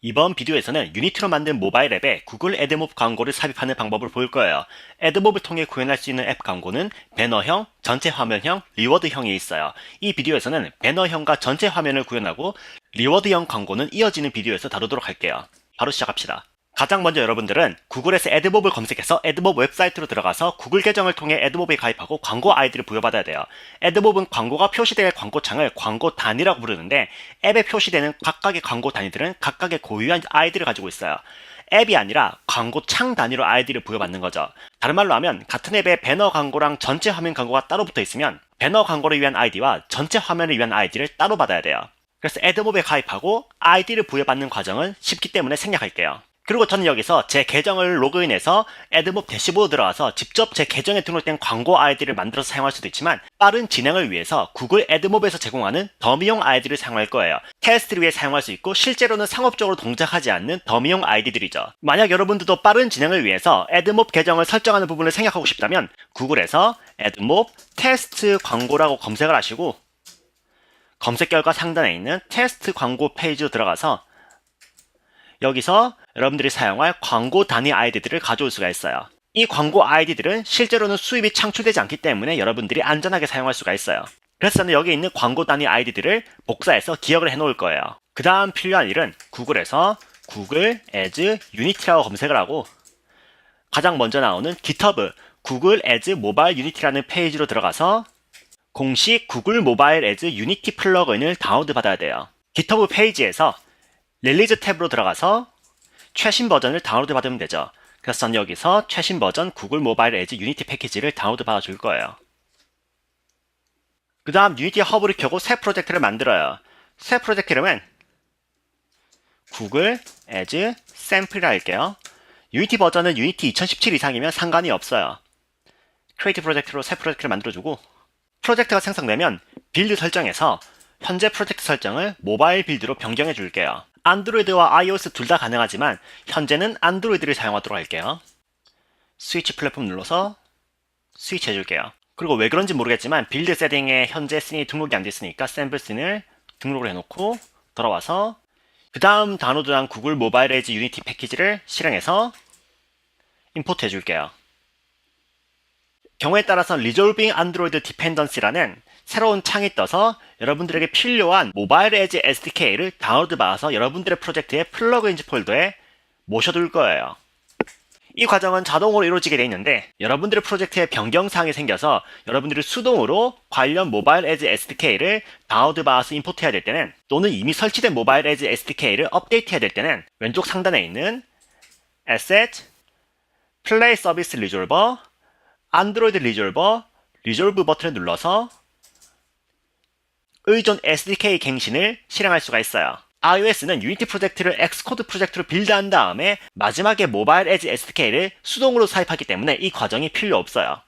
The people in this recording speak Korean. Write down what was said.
이번 비디오에서는 유니티로 만든 모바일 앱에 구글 애드몹 광고를 삽입하는 방법을 보일 거예요. 애드몹을 통해 구현할 수 있는 앱 광고는 배너형, 전체 화면형, 리워드형이 있어요. 이 비디오에서는 배너형과 전체 화면을 구현하고 리워드형 광고는 이어지는 비디오에서 다루도록 할게요. 바로 시작합시다. 가장 먼저 여러분들은 구글에서 애드몹을 검색해서 애드몹 웹사이트로 들어가서 구글 계정을 통해 애드몹에 가입하고 광고 아이디를 부여받아야 돼요. 애드몹은 광고가 표시될 광고창을 광고 단위라고 부르는데 앱에 표시되는 각각의 광고 단위들은 각각의 고유한 아이디를 가지고 있어요. 앱이 아니라 광고 창 단위로 아이디를 부여받는 거죠. 다른 말로 하면 같은 앱에 배너 광고랑 전체 화면 광고가 따로 붙어 있으면 배너 광고를 위한 아이디와 전체 화면을 위한 아이디를 따로 받아야 돼요. 그래서 애드몹에 가입하고 아이디를 부여받는 과정은 쉽기 때문에 생략할게요. 그리고 저는 여기서 제 계정을 로그인해서 애드몹 대시보드 들어가서 직접 제 계정에 등록된 광고 아이디를 만들어서 사용할 수도 있지만 빠른 진행을 위해서 구글 애드몹에서 제공하는 더미용 아이디를 사용할 거예요. 테스트를 위해 사용할 수 있고 실제로는 상업적으로 동작하지 않는 더미용 아이디들이죠. 만약 여러분들도 빠른 진행을 위해서 애드몹 계정을 설정하는 부분을 생략하고 싶다면 구글에서 애드몹 테스트 광고라고 검색을 하시고 검색 결과 상단에 있는 테스트 광고 페이지로 들어가서 여기서 여러분들이 사용할 광고 단위 아이디들을 가져올 수가 있어요. 이 광고 아이디들은 실제로는 수입이 창출되지 않기 때문에 여러분들이 안전하게 사용할 수가 있어요. 그래서 저는 여기 있는 광고 단위 아이디들을 복사해서 기억을 해 놓을 거예요. 그 다음 필요한 일은 구글에서 구글 as 유니티라고 검색을 하고 가장 먼저 나오는 GitHub 구글 as 모바일 유니티라는 페이지로 들어가서 공식 구글 모바일 as 유니티 플러그인을 다운로드 받아야 돼요. GitHub 페이지에서 릴리즈 탭으로 들어가서 최신 버전을 다운로드 받으면 되죠. 그래서 저는 여기서 최신 버전 구글 모바일 에즈 유니티 패키지를 다운로드 받아 줄 거예요. 그 다음 유니티 허브를 켜고 새 프로젝트를 만들어요. 새 프로젝트 이름은 구글 에즈 샘플이라 할게요. 유니티 버전은 유니티 2017 이상이면 상관이 없어요. 크리에이티 프로젝트로 새 프로젝트를 만들어주고 프로젝트가 생성되면 빌드 설정에서 현재 프로젝트 설정을 모바일 빌드로 변경해 줄게요. 안드로이드와 iOS 둘 다 가능하지만 현재는 안드로이드를 사용하도록 할게요. 스위치 플랫폼 눌러서 스위치 해줄게요. 그리고 왜 그런지 모르겠지만 빌드 세팅에 현재 씬이 등록이 안 됐으니까 샘플 씬을 등록을 해놓고 돌아와서 그 다음 다운로드한 구글 모바일 에즈 유니티 패키지를 실행해서 임포트 해줄게요. 경우에 따라서 Resolving Android Dependency라는 새로운 창이 떠서 여러분들에게 필요한 모바일 에즈 SDK를 다운로드 받아서 여러분들의 프로젝트의 플러그인즈 폴더에 모셔둘 거예요. 이 과정은 자동으로 이루어지게 되어 있는데 여러분들의 프로젝트에 변경사항이 생겨서 여러분들이 수동으로 관련 모바일 에즈 SDK를 다운로드 받아서 임포트해야 될 때는 또는 이미 설치된 모바일 에즈 SDK를 업데이트해야 될 때는 왼쪽 상단에 있는 Asset, Play Service Resolver, 안드로이드 리졸버, 리졸브 버튼을 눌러서 의존 SDK 갱신을 실행할 수가 있어요. iOS는 유니티 프로젝트를 엑스코드 프로젝트로 빌드한 다음에 마지막에 모바일 에즈 SDK를 수동으로 삽입하기 때문에 이 과정이 필요 없어요.